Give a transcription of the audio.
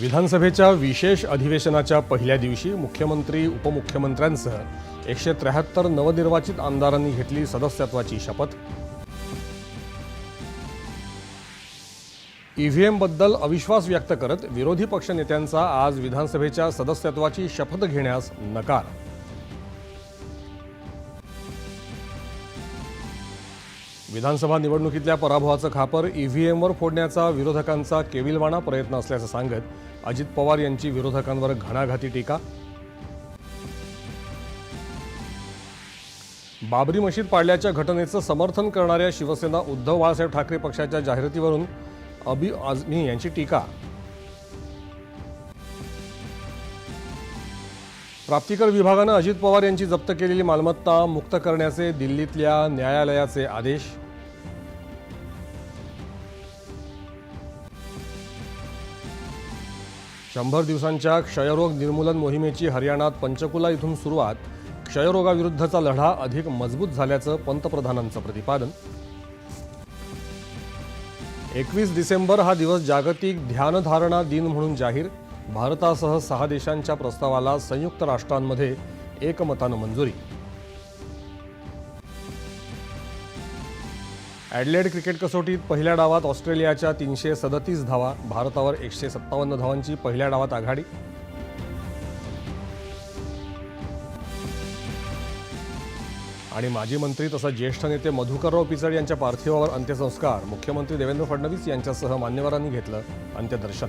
विधानसभेच्या विशेष अधिवेशनाच्या पहिल्या दिवशी मुख्यमंत्री उपमुख्यमंत्र्यांसह एकशे त्र्याहत्तर नवनिर्वाचित आमदारांनी घेतली सदस्यत्वाची शपथ. ईव्हीएमबद्दल अविश्वास व्यक्त करत विरोधी पक्षनेत्यांचा आज विधानसभेच्या सदस्यत्वाची शपथ घेण्यास नकार विधानसभा निवडणुकीतल्या पराभवाचं खापर ईव्हीएमवर फोडण्याचा विरोधकांचा केविलवाणा प्रयत्न असल्याचं सांगत अजित पवार यांची विरोधकांवर घणाघाती टीका. बाबरी मशीद पाडल्याच्या घटनेचं समर्थन करणाऱ्या शिवसेना उद्धव बाळासाहेब ठाकरे पक्षाच्या जाहिरातीवरून अबी आझमी यांची टीका. प्राप्तिकर विभागानं अजित पवार यांची जप्त केलेली मालमत्ता मुक्त करण्याचे दिल्लीतल्या न्यायालयाचे आदेश. शंभर दिवसांच्या क्षयरोग निर्मूलन मोहिमेची हरियाणात पंचकुला इथून सुरुवात क्षयरोगाविरुद्धचा लढा अधिक मजबूत झाल्याचं पंतप्रधानांचं प्रतिपादन. एकवीस डिसेंबर हा दिवस जागतिक ध्यानधारणा दिन म्हणून जाहीर. भारतासह सहा देशांच्या प्रस्तावाला संयुक्त राष्ट्रांमध्ये एकमतानं मंजुरी. ॲडलेड क्रिकेट कसोटीत पहिल्या डावात ऑस्ट्रेलियाच्या तीनशे सदतीस धावा भारतावर एकशे सत्तावन्न धावांची पहिल्या डावात आघाडी. आणि माजी मंत्री तसंच ज्येष्ठ नेते मधुकरराव पिचड यांच्या पार्थिवावर अंत्यसंस्कार. मुख्यमंत्री देवेंद्र फडणवीस यांच्यासह मान्यवरांनी घेतलं अंत्यदर्शन.